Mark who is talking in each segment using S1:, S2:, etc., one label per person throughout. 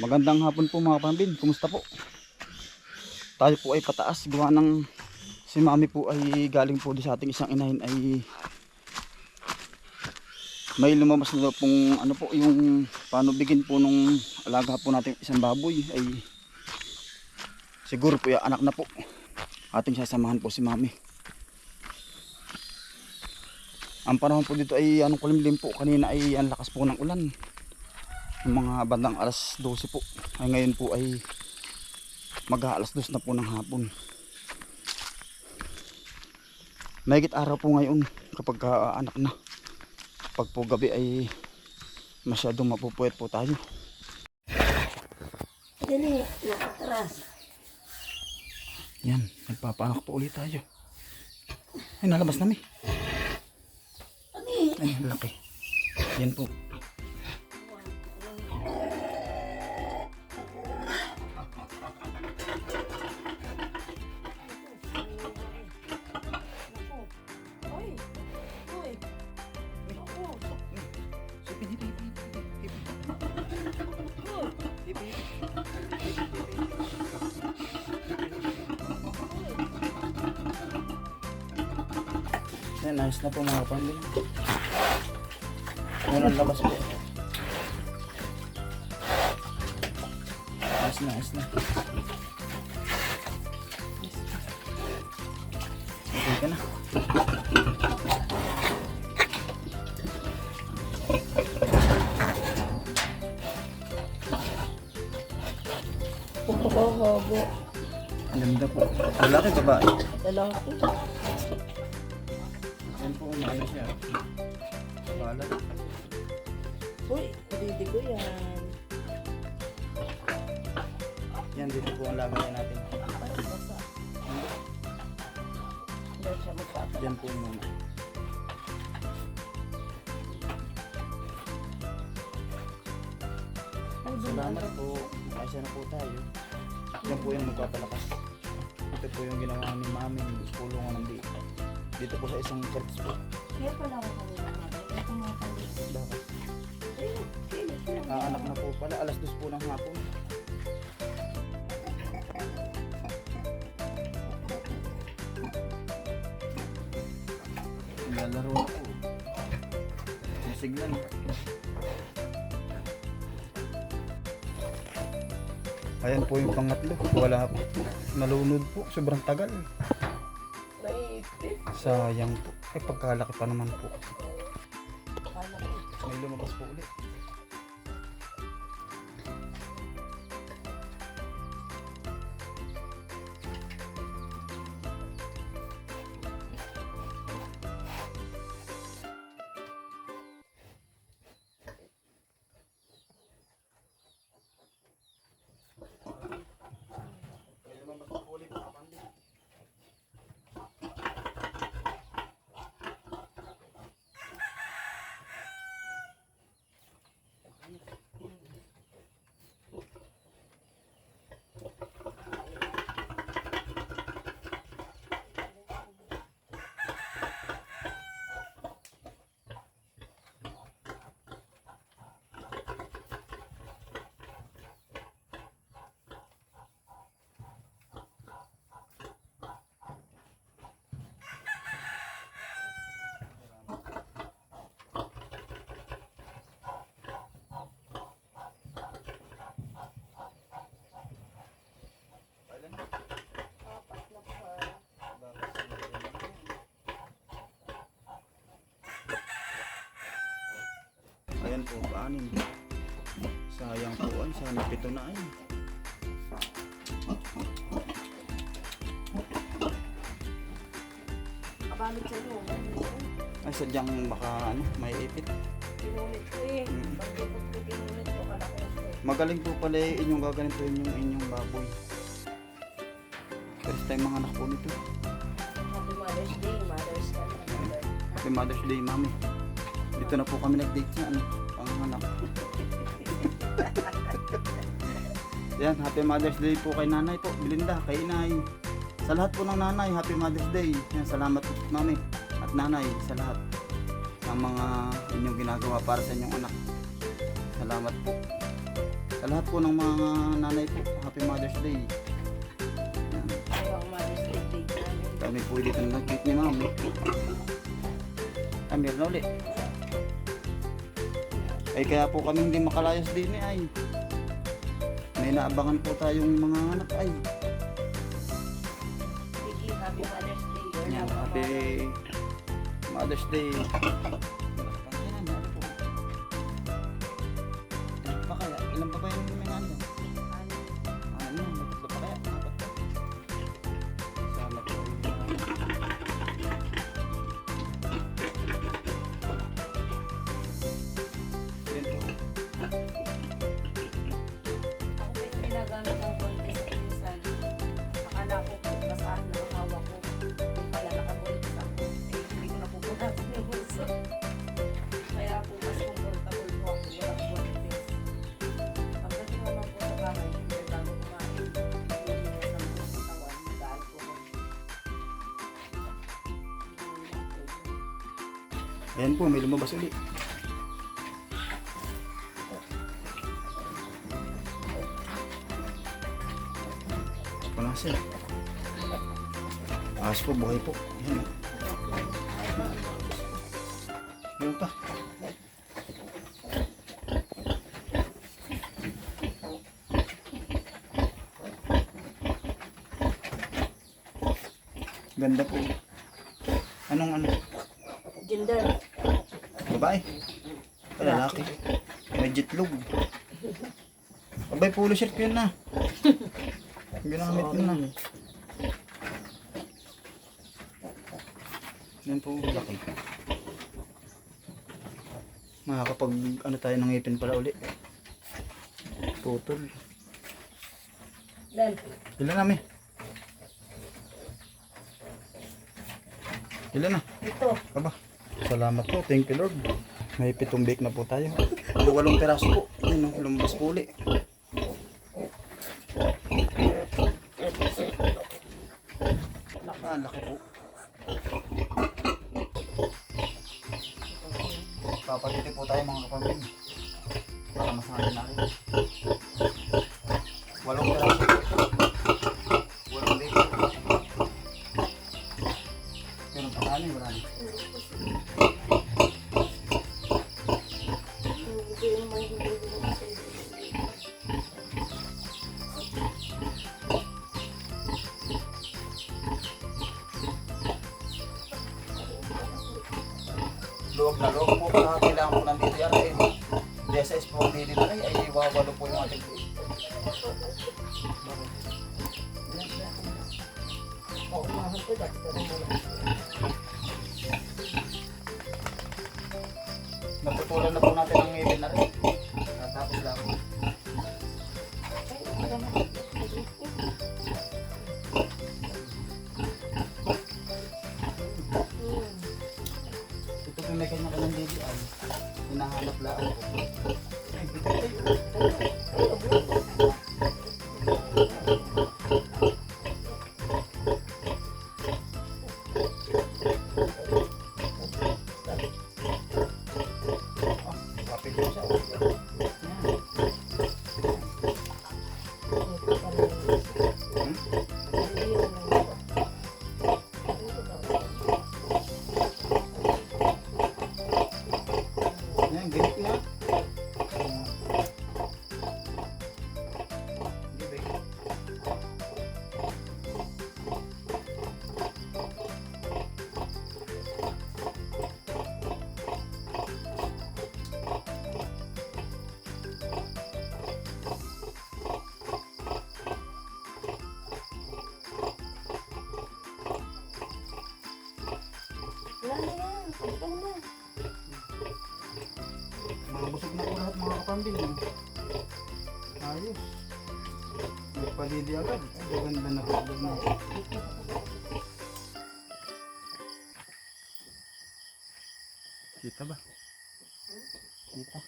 S1: Magandang hapon po mga pambin. Kumusta po? Tayo po ay pataas. Gawa ng si mami po ay galing po sa ating isang inahin ay may lumabas na pong ano po yung paano bigin po nung alaga po natin isang baboy ay siguro po yung anak na po. Ating sasamahan po si mami. Ang panahon po dito ay anong kulimlim po. Kanina ay ang lakas po ng ulan. Yung mga bandang alas 12 po. Ay ngayon po ay mag alas 2 na po ng hapon. Mahigit araw po ngayon kapag ka, anak na. Pag po gabi ay masyadong mapupuwet po tayo.
S2: Dili, nakatras.
S1: yan nagpapanak po ulit tayo. Ay nalabas na mi ay laki. Yan po. Yan ayos na po mga pamilya Unang labas po ayos na ayos na. Okay ka na.
S2: Pagkakahabo.
S1: ang ganda po. Lalaki babae
S2: Lalaki.
S1: yan po umayon siya. Bala
S2: Uy, hindi ko yan.
S1: yan dito po ang lagayan natin
S2: Ay, basa. Hindi siya magpapala.
S1: yan po muna Salamat po. Makasya na po tayo. Yan po yung magpapalakas. Ito po yung ginawa ni mami kulungan ng dito. Dito po sa isang church po.
S2: Kaya pala ako kanina natin. Ito mga palis.
S1: Bakit? Anak na po pala. Alas dos po ng hapon. Lalaro na po. Masiglan. Ayan po yung pangatlo. Wala po. Nalunod po. Sobrang tagal. Sayang po. Eh pagkalaki pa naman po. May lumabas po ulit. Ayan po, anim. Sayang po ay, sana pito na ay.
S2: Kabalot sa iyo.
S1: Ay, sadyang baka ano, may ipit.
S2: Pinunit ko eh.
S1: Mm.
S2: Ko ko. Ko eh.
S1: Magaling po pala eh, inyong gaganituin yung inyong baboy. First time mga anak po nito.
S2: Happy Mother's Day. Mother's Day.
S1: Happy Mother's Day, mami. Dito na po kami nag-date sa ano, panganak. Yan, Happy Mother's Day po kay nanay po, Belinda, kay inay. Sa lahat po ng nanay, Happy Mother's Day. Yan, salamat po, mami at nanay sa lahat ng mga inyong ginagawa para sa inyong anak. salamat po. Sa lahat po ng mga nanay po, Happy Mother's Day. Yan. Kami po dito na nag-cute ni. Ay, meron na uli. Ay, kaya po kami hindi makalayas din eh, ay. May naabangan po tayong mga anak ay.
S2: Happy Mother's Day.
S1: Happy
S2: mother.
S1: Mother's Day. Ayan po, may lumabas ulit. Wala sila. Ayos po, buhay po. Ayan. Ayan pa. Ganda po. Anong ano?
S2: Gender.
S1: Babae. Lalaki. May jitlog. Abay, polo shirt ko yun na. Ginamit ko na. Yan po, laki. Makakapag ano tayo ng ngipin pala uli. Putol. Ilan na, me? Ilan na?
S2: ito.
S1: Aba, salamat po. Thank you, Lord. May pitong bake na po tayo. Walong peraso po. Ayun, no, lumabas po uli. Pero pakali, marami. Loob na loob po na kailangan po ng DDR ay DSS po ang DDR ay ay iwawalo po yung ating Naputulan na po natin kapambin. Ayos. Nagpalidi agad. Ay, ganda na po. na. Kita ba? Kita.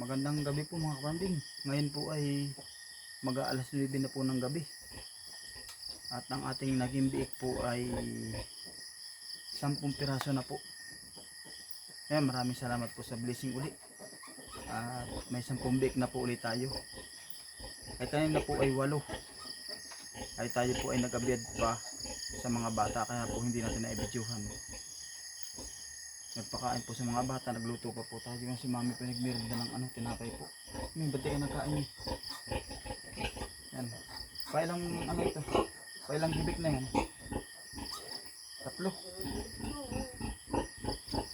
S1: Magandang gabi po mga kapambin. Ngayon po ay mag-aalas 9 na po ng gabi. At ang ating naging biik po ay 10 piraso na po. Ayan, maraming salamat po sa blessing uli. At may 10 bake na po ulit tayo. Ay kanina po ay walo. Ay tayo po ay nag-abiyad pa sa mga bata kaya po hindi natin na-videohan. Nagpakain po sa mga bata, nagluto pa po tayo. Yung si mami po nagmeronda ng ano, tinapay po. Yung ba't kayo nagkain eh? Yan. Pailang ano ito? Pailang bibik na yan? Tatlo.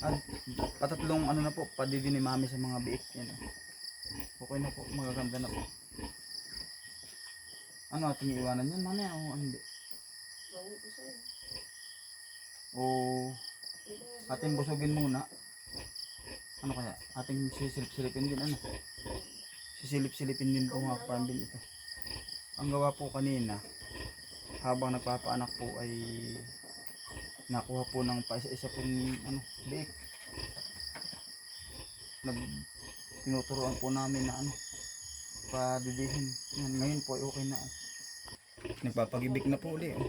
S1: At patatlong ano na po, padidi ni mami sa mga biik. Yan. Okay na po, magaganda na po. Ano ating iwanan yan? Mamaya o ano hindi? O ating busugin muna. Ano kaya? Ating sisilip-silipin din ano? Sisilip-silipin din po mga kapambin ito. Ang gawa po kanina, habang nagpapaanak po ay nakuha po ng paisa-isa po ano, biik. Nag tinuturuan po namin na ano, padidihin. Yan, ngayon po ay okay na. Nagpapagibik na po ulit. Oh.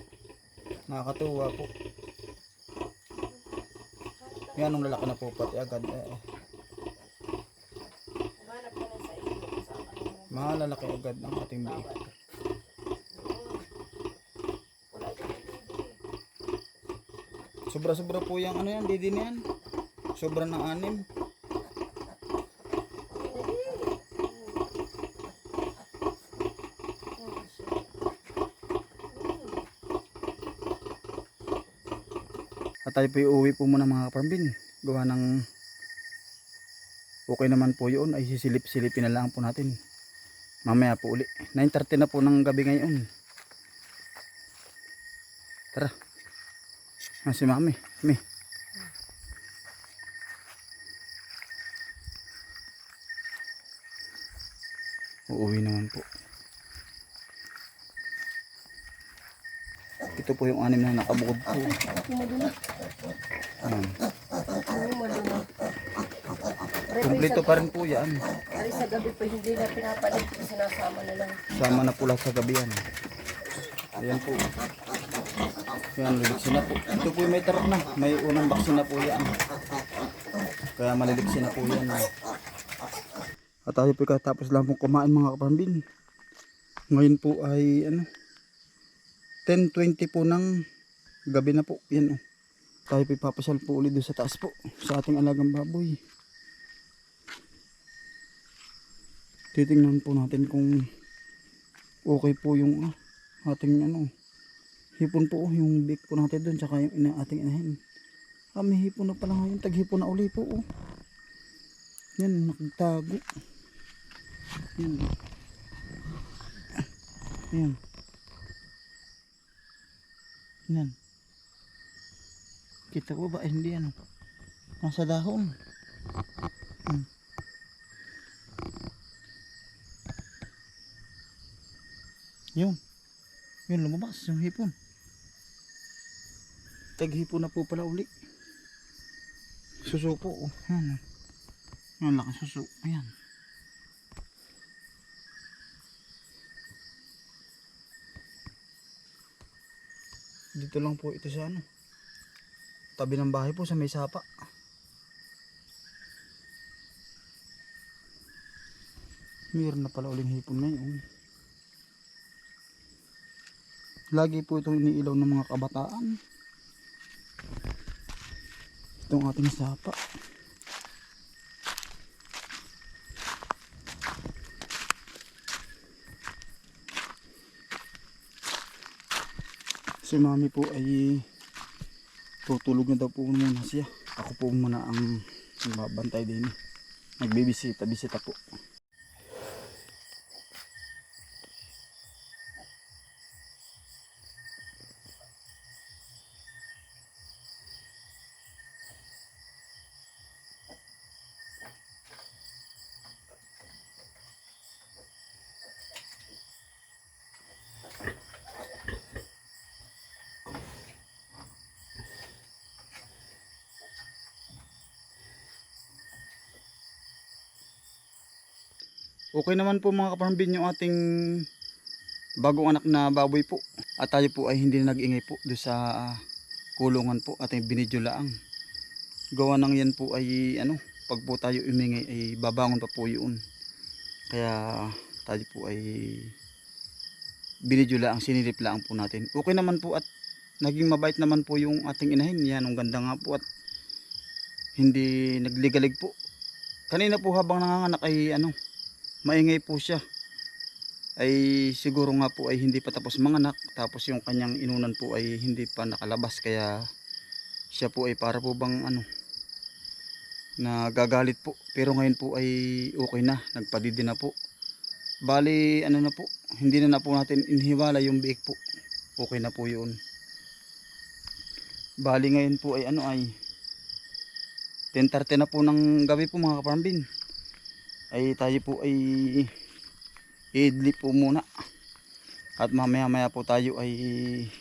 S1: Nakakatuwa po. Yan, nung lalaki na po pati agad. Eh, eh. Malalaki agad ang ating biik.
S2: Wala dyan.
S1: Sobra-sobra po yung ano yan, didi na yan. Sobra ng anim. At tayo po uuwi po muna mga kaparmbin. Gawa ng okay naman po yun ay sisilip-silipin na lang po natin. Mamaya po uli. 9.30 na po ng gabi ngayon. Tara. Ah, si mami. Mi. Uuwi naman po. Ito po yung anim na nakabukod po. Ayan. Kumpleto pa rin po yan.
S2: Ari sa gabi pa hindi na pinapalit. Sinasama na lang.
S1: Sama na po lahat sa gabi yan. Ayan po. Yan, liliksin na po. Ito po yung may tarap na. May unang baksin na po yan. Kaya maliliksin na po yan. At tayo po katapos lang pong kumain mga kapambin. Ngayon po ay ano 10.20 po ng gabi na po. Yan oh. Tayo po ipapasal po ulit doon sa taas po. Sa ating alagang baboy. Titingnan po natin kung okay po yung ah, ating ano hipon po oh, yung big po natin doon tsaka yung ina, ating inahin ah may hipon na pala ngayon taghipon na uli po oh yan nakagtago yan yan yan kita ko ba Ay, hindi ano? Nasa dahon. Hmm. yun. Yun lumabas yung hipon. Taghipon na po pala uli. Suso po oh. yan yan laki suso ayan dito lang po ito sa ano. Tabi ng bahay po sa may sapa. Mayroon na pala uling hipon ngayon. Lagi po itong iniilaw ng mga kabataan. Itong ating sapa si mami po ay tutulog na daw po muna siya. Ako po muna ang babantay din. Nagbibisita bisita po Okay naman po mga kaparambin yung ating bagong anak na baboy po. At tayo po ay hindi na nag-ingay po doon sa ah, kulungan po. Ating binidyo laang. Gawa ng yan po ay ano, pag po tayo umingay ay babangon pa po yun. Kaya tayo po ay binidyo lang, sinilip lang po natin. Okay naman po at naging mabait naman po yung ating inahin. Yan, ang ganda nga po at hindi nagligalig po. Kanina po habang nanganganak ay ano, maingay po siya. Ay siguro nga po ay hindi pa tapos manganak. Tapos yung kanyang inunan po ay hindi pa nakalabas. Kaya siya po ay para po bang ano, nagagalit po. Pero ngayon po ay okay na, nagpadidi na po. Bali, ano na po, hindi na na po natin inhiwala yung biik po. Okay na po yun. Bali ngayon po ay ano ay 10.30 na po ng gabi po mga kaparambin. Ay tayo po ay idli po muna. At mamaya maya po tayo ay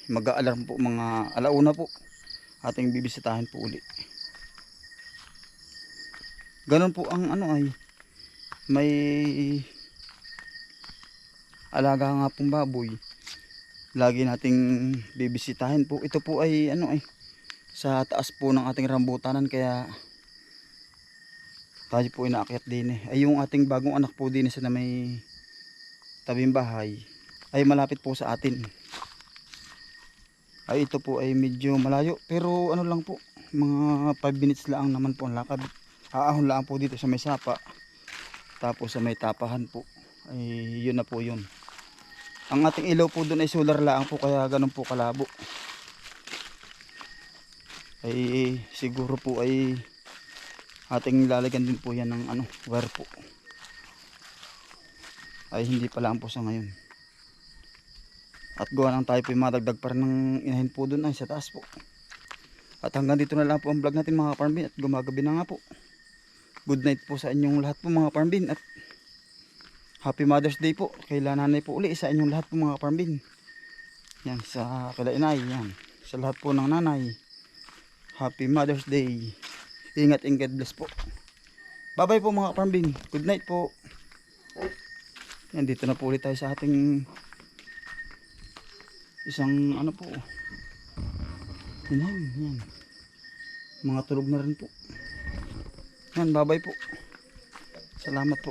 S1: mag-aalarm po mga alauna po. Ating bibisitahin po uli. Ganon po ang ano ay may alaga nga pong baboy. Lagi nating bibisitahin po. Ito po ay ano ay sa taas po ng ating rambutanan kaya tayo po inaakyat din eh. Ay yung ating bagong anak po din sa na may tabing bahay ay malapit po sa atin. Ay ito po ay medyo malayo pero ano lang po mga 5 minutes lang naman po ang lakad. Aahon lang po dito sa may sapa. Tapos sa may tapahan po. Ay yun na po yun. Ang ating ilaw po doon ay solar lang po kaya ganun po kalabo. Ay siguro po ay ating lalagyan din po yan ng ano, wire po. Ay hindi pa lang po sa ngayon. At gawa lang tayo po yung madagdag pa rin ng inahin po doon ay sa taas po. At hanggang dito na lang po ang vlog natin mga farmbin at gumagabi na nga po. Good night po sa inyong lahat po mga farmbin at Happy Mother's Day po kay nanay po uli sa inyong lahat po mga farmbin. Yan sa kila inay yan. Sa lahat po ng nanay. Happy Mother's Day. Ingat and God bless po. Bye bye po mga farmbin. Good night po. Yan dito na po ulit tayo sa ating isang ano po. Yan, yan. Mga tulog na rin po. Yan, bye bye po. Salamat po.